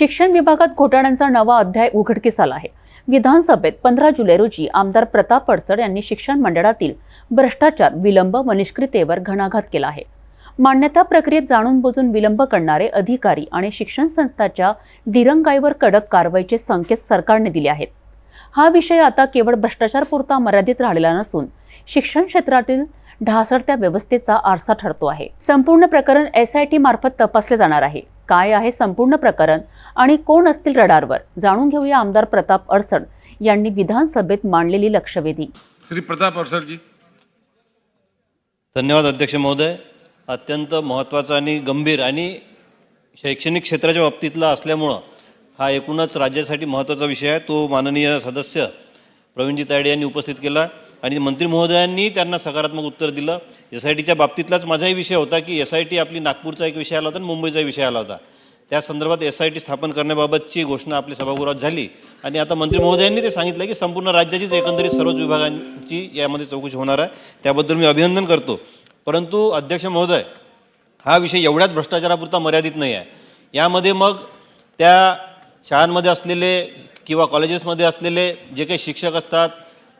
शिक्षण विभागात घोटाळ्यांचा नवा अध्याय उघडकीस आला आहे. विधानसभेत पंधरा जुलै रोजी आमदार प्रताप अडसड यांनी शिक्षण मंडळातील भ्रष्टाचार विलंब व निष्क्रियतेवर घणाघात केला आहे. मान्यता प्रक्रियेत जाणून बुजून विलंब करणारे अधिकारी आणि शिक्षण संस्थाच्या दिरंगाईवर कडक कारवाईचे संकेत सरकारने दिले आहेत. हा विषय आता केवळ भ्रष्टाचारपुरता मर्यादित राहिलेला नसून शिक्षण क्षेत्रातील ढासळत्या व्यवस्थेचा आरसा ठरतो आहे. संपूर्ण प्रकरण एस आय टी मार्फत तपासले जाणार आहे. काय आहे संपूर्ण प्रकरण आणि कोण असतील रडारवर जाणून घेऊया आमदार प्रताप अडसड यांनी विधानसभेत मांडलेली लक्षवेधी. श्री प्रताप अडसरजी धन्यवाद अध्यक्ष महोदय. अत्यंत महत्त्वाचा आणि गंभीर आणि शैक्षणिक क्षेत्राच्या बाबतीतला असल्यामुळं हा एकूणच राज्यासाठी महत्त्वाचा विषय आहे. तो माननीय सदस्य प्रवीणजी तायडे यांनी उपस्थित केला आणि मंत्री महोदयांनी त्यांना सकारात्मक उत्तर दिलं. एस आय टीच्या बाबतीतलाच माझाही विषय होता की एस आय टी आपली नागपूरचा एक विषय आला होता आणि मुंबईचा विषय आला होता. त्या संदर्भात एस आय टी स्थापन करण्याबाबतची घोषणा आपल्या सभागृहात झाली आणि आता मंत्री महोदयांनी ते सांगितलं की संपूर्ण राज्याचीच एकंदरीत सर्वच विभागांची यामध्ये चौकशी होणार आहे. त्याबद्दल मी अभिनंदन करतो. परंतु अध्यक्ष महोदय हा विषय एवढ्याच भ्रष्टाचारापुरता मर्यादित नाही आहे. यामध्ये मग त्या शाळांमध्ये असलेले किंवा कॉलेजेसमध्ये असलेले जे काही शिक्षक असतात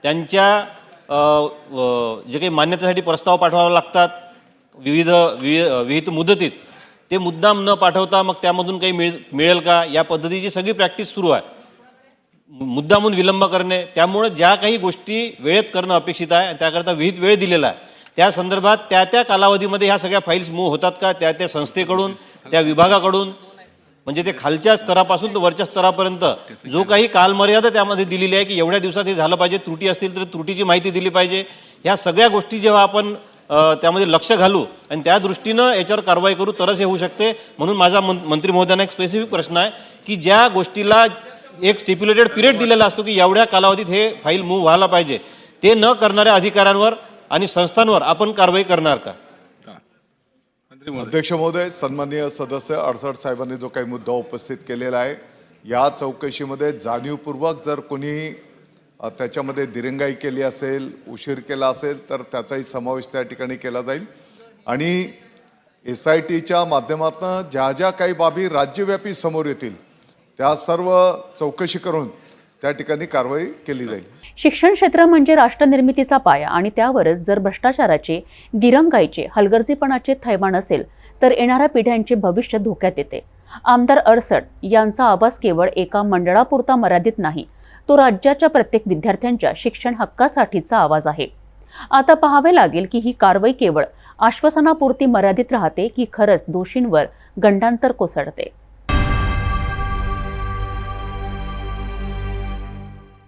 त्यांच्या जे काही मान्यतेसाठी प्रस्ताव पाठवावे लागतात विविध वि विहित मुदतीत ते मुद्दाम न पाठवता मग त्यामधून काही मिळ मिळेल का? या पद्धतीची सगळी प्रॅक्टिस सुरू आहे. मुद्दामून विलंब करणे त्यामुळे ज्या काही गोष्टी वेळेत करणं अपेक्षित आहे त्याकरता विहित वेळ दिलेला आहे त्या संदर्भात त्या त्या कालावधीमध्ये ह्या सगळ्या फाईल्स मूव्ह होतात का? त्या त्या संस्थेकडून त्या विभागाकडून म्हणजे ते खालच्या स्तरापासून तर वरच्या स्तरापर्यंत. जो काही कालमर्यादा त्यामध्ये दिलेली आहे की एवढ्या दिवसात हे झालं पाहिजे त्रुटी असतील तर त्रुटीची माहिती दिली पाहिजे. ह्या सगळ्या गोष्टी जेव्हा आपण त्यामध्ये लक्ष घालू आणि त्या दृष्टीनं याच्यावर कारवाई करू तरच हे होऊ शकते. म्हणून माझा मंत्री महोदयांना एक स्पेसिफिक प्रश्न आहे की ज्या गोष्टीला एक स्टिप्युलेटेड पिरियड दिलेला असतो की एवढ्या कालावधीत हे फाईल मूव्ह व्हायला पाहिजे ते न करणाऱ्या अधिकाऱ्यांवर आणि संस्थांवर आपण कारवाई करणार का? अध्यक्ष महोदय सन्माननीय सदस्य अडसड साहेबांनी जो काही मुद्दा उपस्थित केलेला आहे या चौकशीमध्ये जाणीवपूर्वक जर कोणी त्याच्यामध्ये दिरंगाई केली असेल उशीर केला असेल तर त्याचाही समावेश त्या ठिकाणी केला जाईल. आणि एस आय टीच्या माध्यमातून ज्या ज्या काही बाबी राज्यव्यापी समोर येतील त्या सर्व चौकशी करून त्या ठिकाणी कारवाई केली जाईल. शिक्षण क्षेत्र म्हणजे राष्ट्रनिर्मितीचा पाया आणि त्यावरच जर भ्रष्टाचाराचे दिरंगाईचे हलगर्जीपणाचे थैमान असेल तर येणाऱ्या पिढ्यांचे भविष्य धोक्यात येते. आमदार अडसड यांचा आवाज केवळ एका मंडळापुरता मर्यादित नाही तो राज्याच्या प्रत्येक विद्यार्थ्यांच्या शिक्षण हक्कासाठीचा आवाज आहे. आता पाहावे लागेल की ही कारवाई केवळ आश्वासनापुरती मर्यादित राहते की खरंच दोषींवर गंडांतर कोसळते.